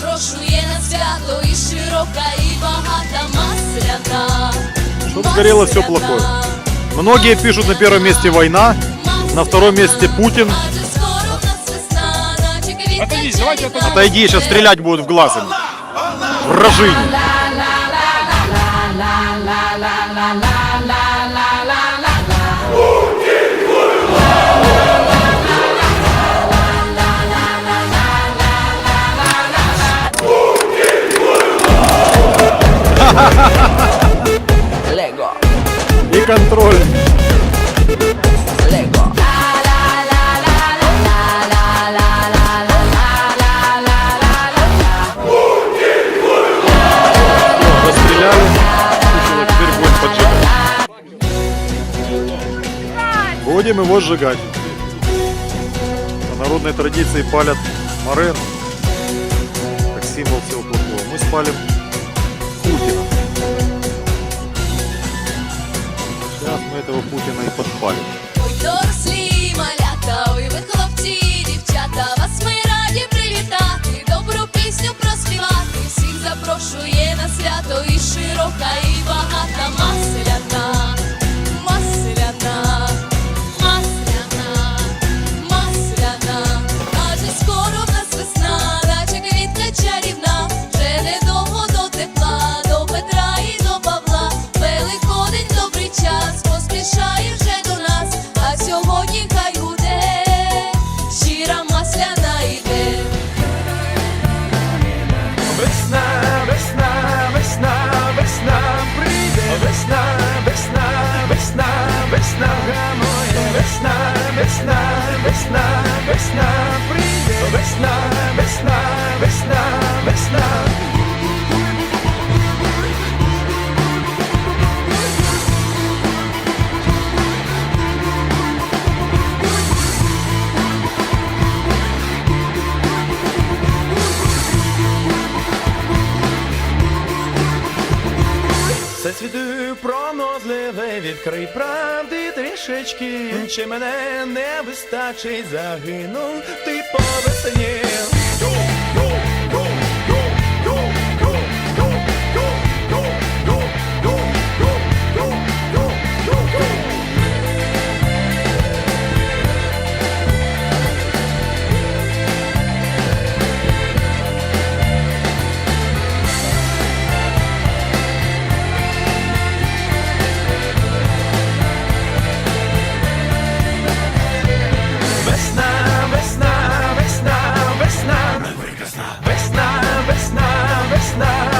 запрошує на свято і широка, і багата масляна. Чтоб сгорело все Масляна. плохое. Многие пишут на первом месте война, на втором месте Путин. Адже скоро в нас весна, наче квітне Отойдись, давайте чарівна. Отойди, сейчас стрелять будут в глаз им. Вражине. Lego, Контроль. Чучело, теперь будем его сжигать. По народной традиции палят морен, как символ всего плохого. Мы спалим мы і Путина. Ой, дорослі малята, ой, ви хлопці, дівчата, вас ми раді привітати, добру пісню проспівати, всіх запрошує на свято і широка, і багата 날 пронозливе, відкрий правди трішечки. Чи мене не вистачить, загинув ти по весні. Йо, йо, йо. nada.